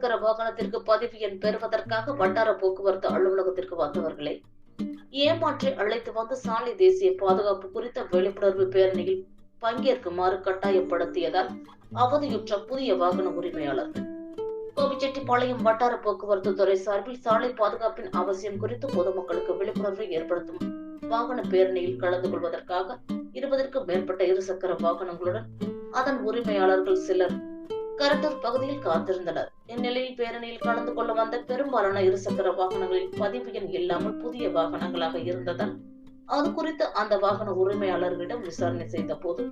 இருசக்கர வாகனத்திற்கு பதிவு எண் பெறுவதற்காக வட்டார போக்குவரத்து அலுவலகத்திற்கு வந்தவர்களை ஏமாற்றி அழைத்து வந்து சாலை தேசிய பாதுகாப்பு குறித்த விழிப்புணர்வு பேரணியில் பங்கேற்குமாறு கட்டாயப்படுத்தியதால் அவதியுற்ற புதிய வாகன உரிமையாளர்கள். கோபிச்செட்டிப்பாளையம் வட்டார போக்குவரத்து துறை சார்பில் சாலை பாதுகாப்பின் அவசியம் குறித்து பொதுமக்களுக்கு விழிப்புணர்வை ஏற்படுத்தும் வாகன பேரணியில் கலந்து கொள்வதற்காக இருபதற்கும் மேற்பட்ட இருசக்கர வாகனங்களுடன் அதன் உரிமையாளர்கள் சிலர் கரட்டூர் பகுதியில் காத்திருந்தனர். இந்நிலையில் பேரணியில் கலந்து கொள்ள வந்த பெரும்பாலான இருசக்கர வாகனங்களில் பதிவு எண் இல்லாமல் புதிய வாகனங்களாக இருந்ததால் அது குறித்து அந்த வாகன உரிமையாளர்களிடம் விசாரணை செய்த போது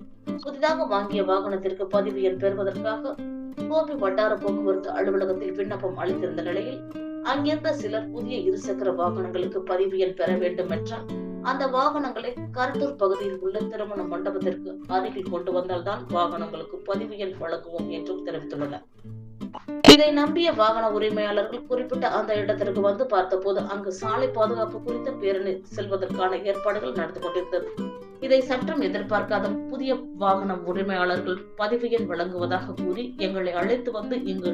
புதிதாக வாங்கிய வாகனத்திற்கு பதிவு எண் பெறுவதற்காக கோபி வட்டார போக்குவரத்து அலுவலகத்தில் விண்ணப்பம் அளித்திருந்த நிலையில் அங்கிருந்த சிலர் புதிய இருசக்கர வாகனங்களுக்கு பதிவு எண் பெற வேண்டும் என்றால் அந்த வாகனங்களை கரட்டூர் பகுதியில் உள்ள திருமண மண்டபத்திற்கு அருகில் கொண்டு வந்தால்தான் வாகனங்களுக்கு பதிவு எண் வழங்குவோம் என்றும் தெரிவித்துள்ளனர். இதை நம்பிய வாகன உரிமையாளர்கள் குறிப்பிட்ட அந்த இடத்திற்கு வந்து பார்த்தபோது அங்கு சாலை பாதுகாப்பு குறித்த பேரணி செல்வதற்கான ஏற்பாடுகள் நடந்து கொண்டிருந்தது. இதை சற்றும் எதிர்பார்க்காத புதிய வாகன உரிமையாளர்கள் பதிவு எண் வழங்குவதாக கூறி எங்களை அழைத்து வந்து இங்கு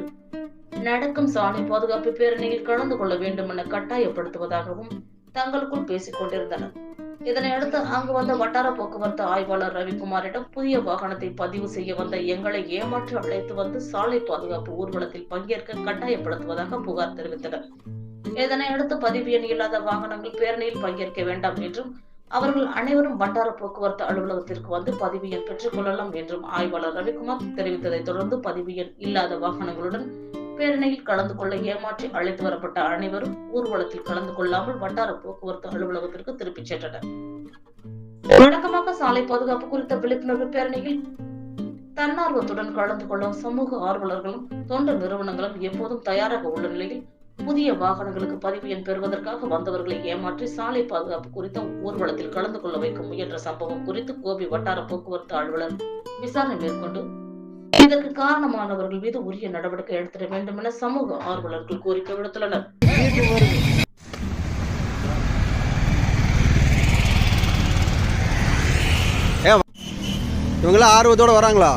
நடக்கும் சாலை பாதுகாப்பு பேரணியில் கலந்து கொள்ள வேண்டும் என கட்டாயப்படுத்துவதாகவும் தங்களுக்குள் பேசிக் கொண்டிருந்தனர். இதனையடுத்து அங்கு வந்த வட்டார போக்குவரத்து ஆய்வாளர் ரவிக்குமாரிடம் புதிய வாகனத்தை பதிவு செய்ய வந்த எங்களை ஏமாற்றி அழைத்து வந்து சாலை பாதுகாப்பு ஊர்வலத்தில் பங்கேற்க கட்டாயப்படுத்துவதாக புகார் தெரிவித்தனர். இதனையடுத்து பதிவு எண் இல்லாத வாகனங்கள் பேரணியில் பங்கேற்க வேண்டாம் என்றும் அவர்கள் அனைவரும் வட்டார போக்குவரத்து அலுவலகத்திற்கு வந்து பதிவு எண் பெற்றுக் கொள்ளலாம் என்றும் ஆய்வாளர் ரவிக்குமார் தெரிவித்ததை தொடர்ந்து பதிவு எண் இல்லாத வாகனங்களுடன் பேரணியில் கலந்து கொள்ள ஏமாற்றி அழைத்து வரப்பட்ட அனைவரும் ஊர்வலத்தில் கலந்து கொள்ளாமல் வட்டார போக்குவரத்து அலுவலகத்திற்கு திருப்பிச் சென்றனர். வழக்கமாக சாலை பாதுகாப்பு குறித்த விழிப்புணர்வு பேரணியில் தன்னார்வத்துடன் கலந்து கொள்ளும் சமூக ஆர்வலர்களும் தொண்டு நிறுவனங்களும் எப்போதும் தயாராக உள்ள நிலையில் புதிய வாகனங்களுக்கு பதிவு எண் பெறுவதற்காக வந்தவர்களை ஏமாற்றி சாலை பாதுகாப்பு குறித்த ஊர்வலத்தில் கலந்து கொள்ள வைக்க முயன்ற சம்பவம் குறித்து கோபி வட்டார போக்குவரத்து அலுவலர் விசாரணை மேற்கொண்டு இதற்கு காரணமானவர்கள் மீது உரிய நடவடிக்கை எடுத்திட வேண்டும் என சமூக ஆர்வலர்கள் கோரிக்கை விடுத்துள்ளனர். இவங்களாம் ஆர்வத்தோட வராங்களா?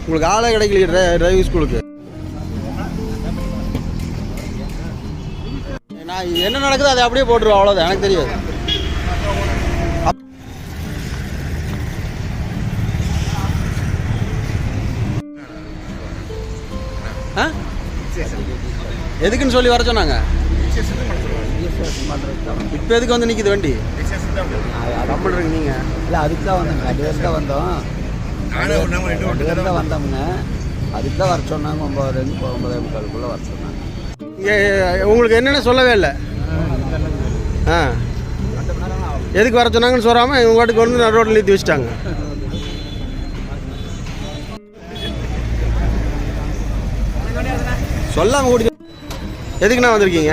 உங்களுக்கு ஆளே கிடைக்கல டிரை- டிரைவிங் ஸ்கூலுக்கு நான் என்ன நடக்குதோ அதை அப்படியே போட்டுருவோம் அவ்வளோதான் எனக்கு தெரியாது. ஆ? எதுக்குன்னு சொல்லி வர சொன்னாங்க? இப்போ எதுக்கு வந்து நிற்கிது வண்டி? கம்பல் இருக்கு நீங்கள் இல்லை அதுக்கு தான் வந்தோங்க பேர் தான் வந்தோம். தான் வந்தோம்ங்க. அதுக்கு தான் வர சொன்னாங்க. ஒம்பதுலேருந்து ஒன்பதே முக்காலுக்குள்ளே வர சொன்னாங்க. இங்கே உங்களுக்கு என்னென்ன சொல்லவே இல்லை? ஆ. எதுக்கு வர சொன்னாங்கன்னு சொல்லாமல் இவங்க வாட்டுக்கு வந்து நடு ரோட்டில் நிறுத்தி வச்சுட்டாங்க. சொல்லாமல் ஓடி எதுக்குண்ணா வந்திருக்கீங்க?